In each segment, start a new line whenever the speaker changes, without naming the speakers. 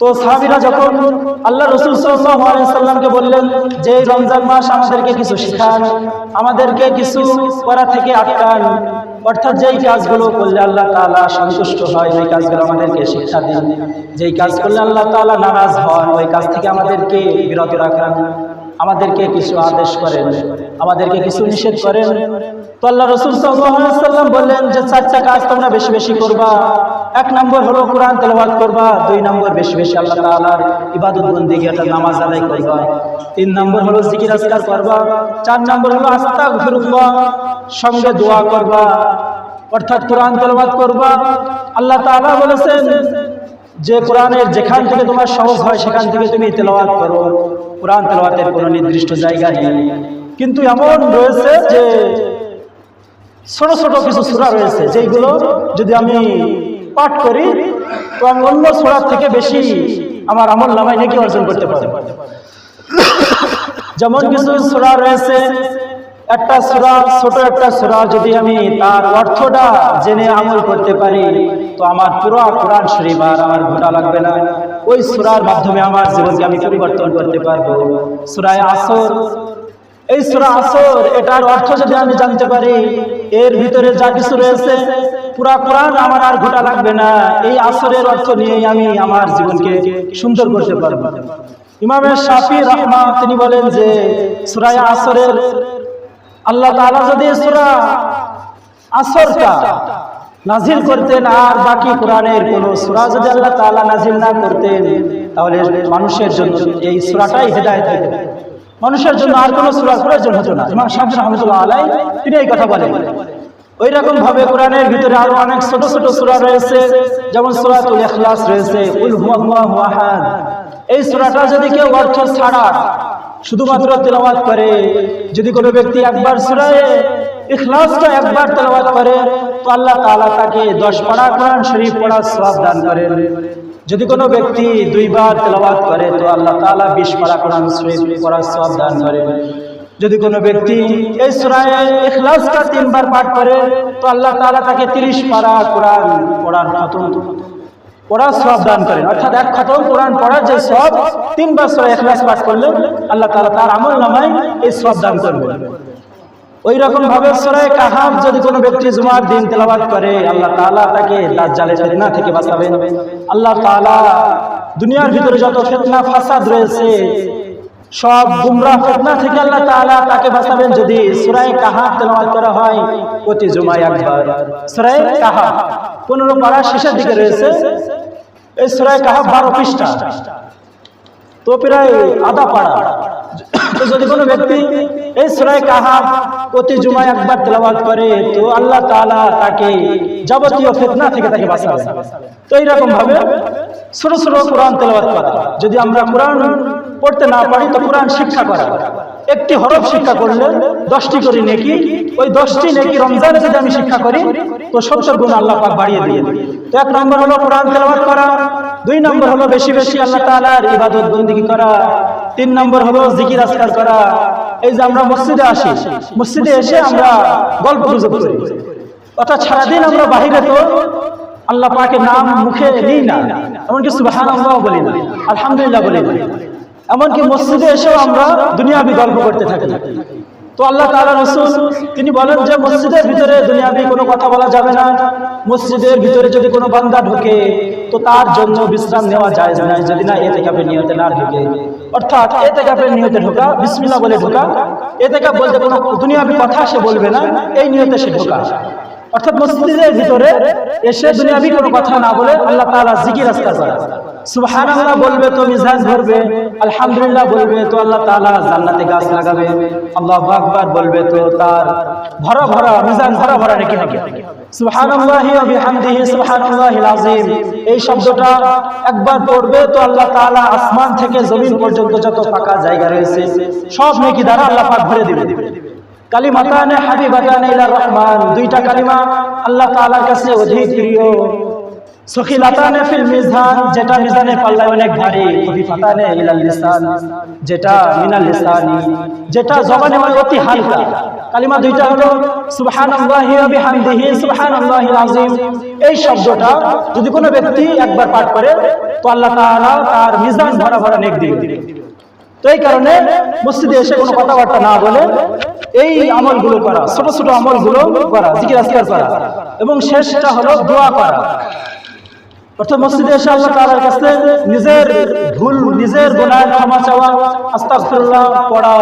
তো সাহাবিরা যখন আল্লাহ রসুল সাল্লামকে বললেন যে রমজান মাস আমাদেরকে কিছু শেখান, আমাদেরকে কিছু করা থেকে আটকান, অর্থাৎ যেই কাজগুলো করলে আল্লাহ তালা সন্তুষ্ট হয়, ওই কাজগুলো আমাদেরকে শিক্ষা দিন। যেই কাজ করলে আল্লাহ তালা নারাজ হন, ওই কাজ থেকে আমাদেরকে বিরত রাখান। আমাদেরকে কিছু আদেশ করেন, আমাদেরকে কিছু নিষেধ করেন। তো আল্লাহ রসুল সাল্লাম বললেন যে চারটা কাজ তোমরা বেশি বেশি করবা। এক নম্বর হলো কোরআন তেলাওয়াত করবা, দুই নম্বর বেশি বেশি আল্লাহ তাআলার ইবাদত বন্দিগি অর্থাৎ নামাজ আদায় করবা। তিন নম্বর হলো জিকির আজকার করবা। চার নম্বর হলো আস্তাগফিরুল্লাহ, সঙ্গে দোয়া করবা। অর্থাৎ কোরআন তেলাওয়াত করবা। আল্লাহ তাআলা বলেছেন যে, কোরআনের যেখান থেকে তোমার সহজ হয়, সেখান থেকে তুমি তেলাওয়াত করো। কোরআন তেলাওয়াতের কোনো নির্দিষ্ট জায়গা নেই। কিন্তু এমন রয়েছে যে ছোট ছোট কিছু সুরা রয়েছে যেগুলো যদি আমি পাঠ করি, তো আমি অন্য সুরার থেকে বেশি আমার আমল নামায় নাকি অর্জন করতে পারি যেমন কিছু সুরা রয়েছে একটা সূরা, ছোট একটা সূরা যদি আমি তার অর্থটা জেনে আমল করতে পারি, তো আমার পুরো কোরআন শরীফ আর আমার ঘোটা লাগবে না। ওই সুরার মাধ্যমে আমার জীবনকে আমি পরিবর্তন করতে পারব। সূরায় আসর। এই সূরা আসর, এটার অর্থ যদি আমি জানতে পারি, এর ভিতরে যা কিছু রয়েছে, পুরা কোরআন আমার আর ঘোটা লাগবে না। এই আসরের অর্থ নিয়েই আমি আমার জীবনকে সুন্দর করতে পারব। ইমামের শাফি রহমা তিনি বলেন যে, সুরায় আসরের আল্লাহ তাআলা যদি সূরা আসরটা নাজিল করতেন, আর বাকি কোরআনের কোন সূরা যদি আল্লাহ তাআলা নাজিল না করতেন, তাহলে মানুষের জন্য এই সূরাটাই হেদায়েত হতো মানুষের জন্য আর কোনো সূরার প্রয়োজন হতো না। ইমাম আলাই তিনি এই কথা বলেন। ওই রকম ভাবে কোরআনের ভিতরে আরও অনেক ছোট ছোট সূরা রয়েছে, যেমন সূরাতুল ইখলাস রয়েছে এই সূরাটা যদি কেউ অর্থ ছাড়া শুধুমাত্র তেলাওয়াত করে। যদি কোনো ব্যক্তি একবার সূরায়ে ইখলাসটা একবার তেলাওয়াত করে, তো আল্লাহ তাআলা তাকে 10 পারা কোরআন শরীফ পড়ার সওয়াব দান করেন। যদি কোনো ব্যক্তি দুইবার তেলাওয়াত করে, তো আল্লাহ তাআলা 20 পারা কোরআন শরীফ পড়ার সওয়াব দান করেন। যদি কোনো ব্যক্তি এই সূরায়ে ইখলাসটা তিনবার পাঠ করে, তো আল্লাহ তাআলা তাকে 30 পারা কোরআন পড়ার খতম। পড়ার সব দান করেন। অর্থাৎ এক খতম কোরআন পড়ার যে সব তিনবার সূরা ইখলাস পাঠ করলে আল্লাহ তাআলা তার আমল নামায় এই সব দান করবেন ওই রকম ভাবে সূরা কাহাফ যদি কোনো ব্যক্তি জুমার দিন তেলাওয়াত করে, আল্লাহ তাআলা তাকে দাজ্জালের ফিতনা থেকে বাঁচাবেন। আল্লাহ তাআলা দুনিয়ার ভিতরে যত ফিতনা, ফাসাদ রয়েছে, সব গুমরাহ ফিতনা থেকে আল্লাহ তাআলা তাকে বাঁচাবেন যদি সূরা কাহাফ তেলাওয়াত করা হয় প্রতি জুমায় একবার। সূরা কাহাফ 15 পারা শেষের দিকে রয়েছে। এই সূরা কাহাফ 12 পৃষ্ঠা। তো প্রায় আধা পাড়া। তো যদি কোনো ব্যক্তি এই সুরায় কাহা প্রতি জুমায় একবার তেলাওয়াত করে আল্লাহ তাআলা তাকে যাবতীয় ফিতনা থেকে তাকে বাঁচাবে। তো এইরকম ভাবে ছোট ছোট কোরআন তেলাওয়াত করা। যদি আমরা কোরআন পড়তে না পারি, তো কোরআন শিক্ষা করা। একটি হরফ শিক্ষা করলে দশটি করে নেকি। ওই দশটি নেকি রমজানে যদি আমি শিক্ষা করি, তো সত্তর গুণ আল্লাহ পাক বাড়িয়ে দিয়ে দিবে। তো এক নম্বর হলো কোরআন তেলাওয়াত করা। দুই নম্বর হলো বেশি বেশি আল্লাহ তাআলার ইবাদত বন্দিগি করা। তিন নম্বর হলো জিকির আজকার করা। এই যে আমরা মসজিদে আসি, মসজিদে এসে আমরা গল্প গুজব করি। অর্থাৎ সারাদিন আমরা বাহিরে তো আল্লাহ পাকের নাম মুখে নিই না। এমনকি সুবহানাল্লাহ বলি না, আলহামদুলিল্লাহ বলি না। এমনকি মসজিদে এসেও আমরা দুনিয়াবি গল্প করতে থাকি। তো আল্লাহ তাআলা রাসূল, তিনি বলেন যে মসজিদের ভিতরে দুনিয়াবি কোনো কথা বলা যাবে না। মসজিদের ভিতরে যদি কোনো বান্দা ঢোকে, তো তার জন্য বিশ্রাম নেওয়া যায় না যদি না এতে কাপের নিয়তে না ঢোকে। অর্থাৎ এতে কাপের নিয়তে ঢোকা, বিসমিল্লাহ বলে ঢোকা। এতে কাপ বলতে কোনো দুনিয়াবি কথা সে বলবে না, এই নিয়তে সে ঢোকা। অর্থাৎ মসজিদের ভিতরে এসে দুনিয়াবি কোনো কথা না বলে আল্লাহ জিকির বলবে তো ভরবে আলহামদুলিল্লাহ বলবে তো আল্লাহ জান্নাতে গাছ লাগাবে আকবার বলবে তো তার ভরা ভরা ভরা ভরা নাকি আযীম। এই শব্দটা একবার পড়বে তো আল্লাহ তাআলা আসমান থেকে জমিন পর্যন্ত যত ফাঁকা জায়গা রয়েছে, সব নেকি দ্বারা আল্লাহ পাক ভরে দিবে। কালিমাতানে হাবিবাতানে ইলা রহমান। দুইটা কালিমা আল্লাহ তাআলার কাছে অধিক প্রিয়। সখিলাতানে ফিল মিজান, যেটা মিজানের পাল্লায় অনেক ভারী। খফিফাতানে ইলাল লিসান, যেটা মিনাল লিসানি, যেটা জবানে অতি হালকা। কালিমা দুইটা হলো, সুবহানাল্লাহি ওয়া বিহামদিহি, সুবহানাল্লাহিল আযীম। এই শব্দটা যদি কোনো ব্যক্তি একবার পাঠ করে, তো আল্লাহ তাআলা তার মিজান ভরা ভরা নেক দিবে। তো এই কারণে মসজিদে এসে কোনো কথাবার্তা না বলে এই আমলগুলো করা, ছোট ছোট আমলগুলো করা, জিকির, আজকার করা। এবং শেষটা হলো দোয়া করা। অর্থাৎ মসজিদে এসে আল্লাহ তাআলার কাছে নিজের ভুল, নিজের গুনাহ ক্ষমা চাওয়া, আস্তাগফিরুল্লাহ পড়া।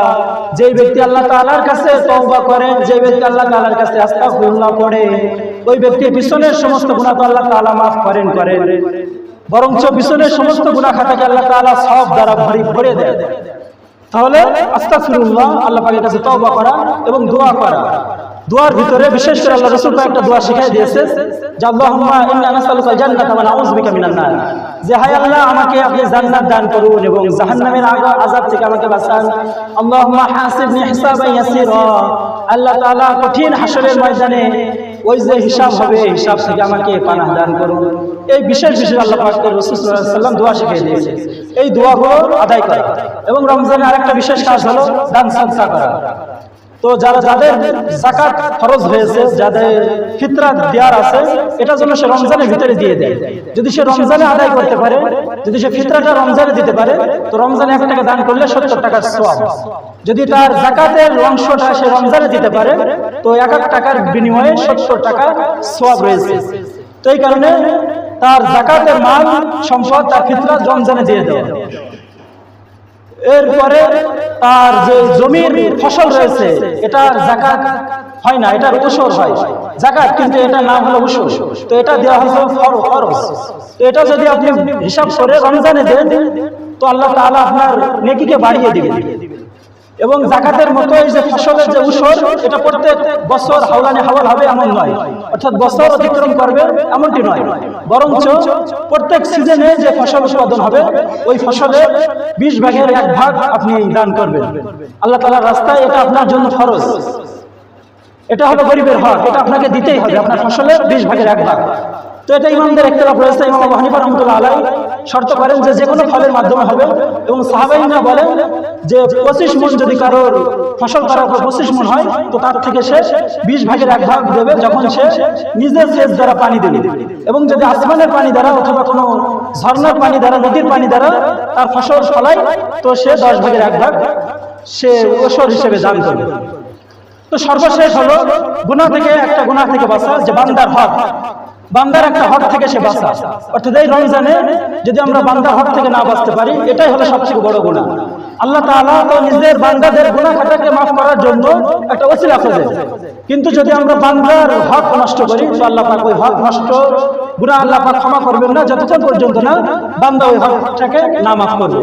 যেই ব্যক্তি আল্লাহ তাআলার কাছে তওবা করে যে ব্যক্তি আল্লাহ তাআলার কাছে আস্তাগফিরুল্লাহ পড়ে, ওই ব্যক্তির পিছনের সমস্ত গুনাহ তো আল্লাহ তালা মাফ করেন করেন। বরঞ্চ পিছনের সমস্ত গুনাহ খাতাকে আল্লাহ তাআলা সব দ্বারা ভরি ভরে দেয় তাহলে আস্তাগফিরুল্লাহ, আল্লাহ পাকের কাছে তওবা করা এবং দোয়া করা। দোয়ার ভিতরে বিশেষ করে আল্লাহ রাসূল একটা দোয়া শিখাই দিয়েছে যে আল্লাহ, আমাকে জান্নাত দান করুন এবং আল্লাহ কঠিন ওই যে হিসাব হবে দান করুন। এই বিশেষ বিশেষ আল্লাহ পাক রাসূল সাল্লাল্লাহু আলাইহি সাল্লাম দোয়া শিখিয়ে দিয়েছে। এই দোয়াগুলো আদায় করা। এবং রমজানের আরেকটা বিশেষ কাজ হলো দান সাদকা করা। তো যারা যাদের জাকাত খরচ হয়েছে, যাদের ফিতরা দেওয়ার আছে, এটা যেন সে রমজানের ভিতরে দিয়ে দেয়। যদি সে রমজানে আদায় করতে পারে, যদি সে ফিতরাটা রমজানে দিতে পারে, তো রমজানে এক টাকা দান করলে সত্তর টাকার সওয়াব। যদি তার জাকাতের অংশটা সে রমজানে দিতে পারে, তো এক এক টাকার বিনিময়ে সত্তর টাকা সওয়াব রয়েছে। তো এই কারণে তার জাকাতের মাল, সম্পদ, তার ফিতরা রমজানে দিয়ে দেওয়া। এরপরে তার যে জমির ফসল রয়েছে, এটার জাকাত হয় না, এটার উসর হয়। জাকাত, কিন্তু এটা নাম হলো উসর তো এটা দেওয়া হলো ফরজ। তো এটা যদি আপনি হিসাব করে রমজানে দেন, তো আল্লাহ তাআলা আপনার নেকিকে বাড়িয়ে দিবেন। এবং জাকাতের মতো এই যে ফসলের যে উসর এটা প্রত্যেক বছর হাওলানে হাওয়াল হবে এমন নয়। অর্থাৎ বছর অতিক্রম করবে এমনটি নয়। বরঞ্চ প্রত্যেক সিজনে যে ফসল উৎপাদন হবে, ওই ফসলের বিশ ভাগের এক ভাগ আপনি দান করবেন। আল্লাহ তালার রাস্তায় এটা আপনার জন্য ফরজ। এটা হলো গরিবের হক, এটা আপনাকে দিতেই হবে। আপনার ফসলের বিশ ভাগের এক ভাগ। তো এটা ইমামদের একতলাপ রয়েছে ইমাম আবু হানিফা রহমতুল্লাহ আলাই শর্ত করেন যে যে কোনো ফলের মাধ্যমে হবে এবং সাহাবাইনা বলেন যে পঁচিশ মন যদি কারোর ফসল করার পর পঁচিশ মন হয়, তো তার থেকে সে বিশ ভাগের এক ভাগ দেবে যখন সে নিজের সেচ দ্বারা পানি দেবে। এবং যদি আসমানের পানি দ্বারা অথবা কোনো ঝর্ণার পানি দ্বারা, নদীর পানি দ্বারা তার ফসল ফলায়, তো সে দশ ভাগের এক ভাগ সে ওষুধ হিসেবে দান করবে। তো সর্বশেষ হলো, গুনাহ থেকে একটা গুনাহ থেকে বাঁচা, যে বান্দার হক। বান্দার একটা হক থেকে সে বাঁচা। অর্থাৎ এই রমজানে যদি আমরা বান্দার হক থেকে না বাঁচতে পারি, এটাই হলো সবথেকে বড় গুনাহ। আল্লাহ তাআলা তো নিজের বান্দাদের গুনাহ খাতাকে মাফ করার জন্য একটা ওসিলা খোঁজে। কিন্তু যদি আমরা বান্দার হক নষ্ট করি, তো আল্লাহ পাক ওই হক নষ্ট, গুনাহ আল্লাহ পাক ক্ষমা করবেন না, যতক্ষণ পর্যন্ত না বান্দা ওই হকটাকে না মাফ করবে।